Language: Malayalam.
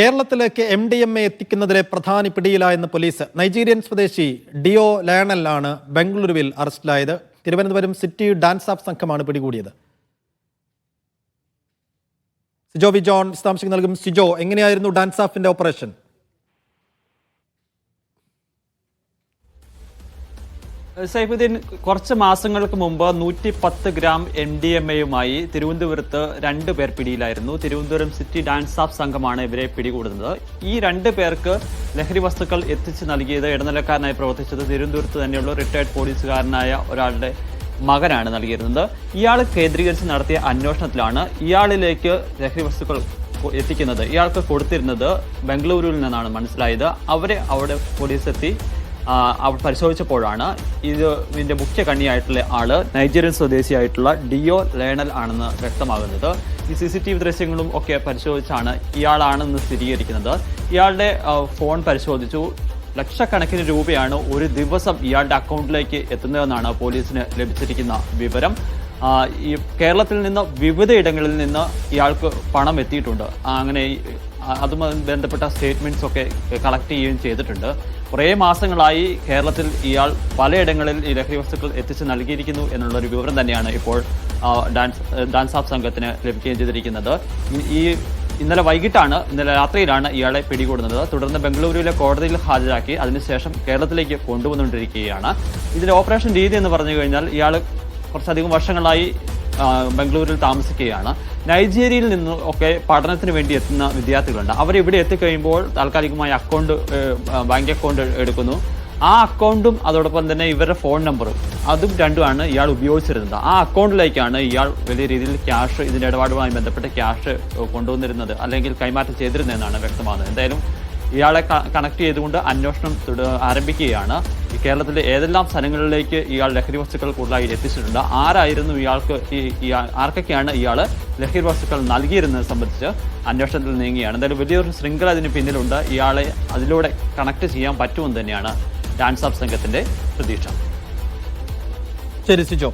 കേരളത്തിലേക്ക് എം ഡി എം എ എത്തിക്കുന്നതിലെ പ്രധാന പിടിയിലായെന്ന് പോലീസ് നൈജീരിയൻ സ്വദേശി ഡിയോ ലയണലാണ് ബംഗളൂരുവിൽ അറസ്റ്റിലായത്. തിരുവനന്തപുരം സിറ്റി ഡാൻസ് ഓഫ് സംഘമാണ് പിടികൂടിയത്. സിജോ വി ജോൺ വിശദാംശങ്ങൾ നൽകും സിജോ എങ്ങനെയായിരുന്നു ഡാൻസ് ഓഫിന്റെ ഓപ്പറേഷൻ? സൈഫുദ്ദീൻ കുറച്ച് മാസങ്ങൾക്ക് മുമ്പ് നൂറ്റി പത്ത് ഗ്രാം എം ഡി എം എയുമായി തിരുവനന്തപുരത്ത് രണ്ട് പേർ പിടിയിലായിരുന്നു. തിരുവനന്തപുരം സിറ്റി ഡാൻസ് ആഫ് സംഘമാണ് ഇവരെ പിടികൂടുന്നത്. ഈ രണ്ട് പേർക്ക് ലഹരി വസ്തുക്കൾ എത്തിച്ചു നൽകിയത് ഇടനിലക്കാരനായി പ്രവർത്തിച്ചത് തിരുവനന്തപുരത്ത് തന്നെയുള്ള റിട്ടയർഡ് പോലീസുകാരനായ ഒരാളുടെ മകനാണ് നൽകിയിരുന്നത്. ഇയാൾ കേന്ദ്രീകരിച്ച് നടത്തിയ അന്വേഷണത്തിലാണ് ഇയാളിലേക്ക് ലഹരി വസ്തുക്കൾ എത്തിക്കുന്നത്. ഇയാൾക്ക് കൊടുത്തിരുന്നത് ബംഗളൂരുവിൽ നിന്നാണ് മനസ്സിലായത്. അവരെ അവിടെ പോലീസ് എത്തി ആ, അവർ പരിശോധിച്ചപ്പോഴാണ് ഇത് ഇതിന്റെ മുഖ്യ കണ്ണിയായിട്ടുള്ള ആൾ നൈജീരിയൻ സ്വദേശിയായിട്ടുള്ള ഡിയോ ലേണൽ ആണെന്ന് വ്യക്തമാകുന്നത്. ഈ സി സി ടി വി ദൃശ്യങ്ങളും ഒക്കെ പരിശോധിച്ചാണ് ഇയാളാണെന്ന് സ്ഥിരീകരിക്കുന്നത്. ഇയാളുടെ ഫോൺ പരിശോധിച്ചു. ലക്ഷക്കണക്കിന് രൂപയാണ് ഒരു ദിവസം ഇയാളുടെ അക്കൗണ്ടിലേക്ക് എത്തുന്നതെന്നാണ് പോലീസിന് ലഭിച്ചിരിക്കുന്ന വിവരം. ഈ കേരളത്തിൽ നിന്ന് വിവിധ ഇടങ്ങളിൽ നിന്ന് ഇയാൾക്ക് പണം എത്തിയിട്ടുണ്ട്. അങ്ങനെ അതുമായി ബന്ധപ്പെട്ട സ്റ്റേറ്റ്മെന്റ്സ് ഒക്കെ കളക്ട് ചെയ്യുകയും ചെയ്തിട്ടുണ്ട്. കുറേ മാസങ്ങളായി കേരളത്തിൽ ഇയാൾ പലയിടങ്ങളിൽ ഈ ലഹരി വസ്തുക്കൾ എത്തിച്ച് നൽകിയിരിക്കുന്നു എന്നുള്ളൊരു വിവരം തന്നെയാണ് ഇപ്പോൾ ഡാൻസ് ഡാൻസ് ഓഫ് സംഘത്തിന് ലഭിക്കുകയും ചെയ്തിരിക്കുന്നത്. ഈ- ഈ ഇന്നലെ വൈകിട്ടാണ് ഇന്നലെ രാത്രിയിലാണ് ഇയാളെ പിടികൂടുന്നത്. തുടർന്ന് ബംഗളൂരുവിലെ കോടതിയിൽ ഹാജരാക്കി അതിനുശേഷം കേരളത്തിലേക്ക് കൊണ്ടുവന്നുകൊണ്ടിരിക്കുകയാണ്. ഇതിന്റെ ഓപ്പറേഷൻ രീതി എന്ന് പറഞ്ഞു കഴിഞ്ഞാൽ ഇയാൾ കുറച്ചധികം വർഷങ്ങളായി ബംഗളൂരിൽ താമസിക്കുകയാണ്. നൈജീരിയയിൽ നിന്ന് ഒക്കെ പഠനത്തിന് വേണ്ടി എത്തുന്ന വിദ്യാർത്ഥികളുണ്ട്. അവർ ഇവിടെ എത്തിക്കഴിയുമ്പോൾ താൽക്കാലികമായി അക്കൗണ്ട് ബാങ്ക് അക്കൗണ്ട് എടുക്കുന്നു. ആ അക്കൗണ്ടും അതോടൊപ്പം തന്നെ ഇവരുടെ ഫോൺ നമ്പറും അതും രണ്ടുമാണ് ഇയാൾ ഉപയോഗിച്ചിരുന്നത്. ആ അക്കൗണ്ടിലേക്കാണ് ഇയാൾ വലിയ രീതിയിൽ ക്യാഷ് ഇതിന്റെ ഇടപാടുമായി ബന്ധപ്പെട്ട് ക്യാഷ് കൊണ്ടുവന്നിരുന്നത് അല്ലെങ്കിൽ കൈമാറ്റം ചെയ്തിരുന്നതെന്നാണ് വ്യക്തമാകുന്നത്. എന്തായാലും ഇയാളെ കണക്ട് ചെയ്തുകൊണ്ട് അന്വേഷണം ആരംഭിക്കുകയാണ്. കേരളത്തിലെ ഏതെല്ലാം സ്ഥലങ്ങളിലേക്ക് ഇയാൾ ലഹരി വസ്തുക്കൾ കൂടുതലായി എത്തിച്ചിട്ടുണ്ട്? ആരായിരുന്നു ഇയാൾക്ക് ആർക്കൊക്കെയാണ് ഇയാൾ ലഹരി വസ്തുക്കൾ നൽകിയിരുന്നത് സംബന്ധിച്ച് അന്വേഷണത്തിൽ നീങ്ങുകയാണ്. എന്തായാലും വലിയൊരു ശൃംഖല അതിന് പിന്നിലുണ്ട്. ഇയാളെ അതിലൂടെ കണക്ട് ചെയ്യാൻ പറ്റുമെന്ന് തന്നെയാണ് ഡാൻസ് ആപ്പ് സംഘത്തിന്റെ പ്രതീക്ഷ. ശരി സിജോ.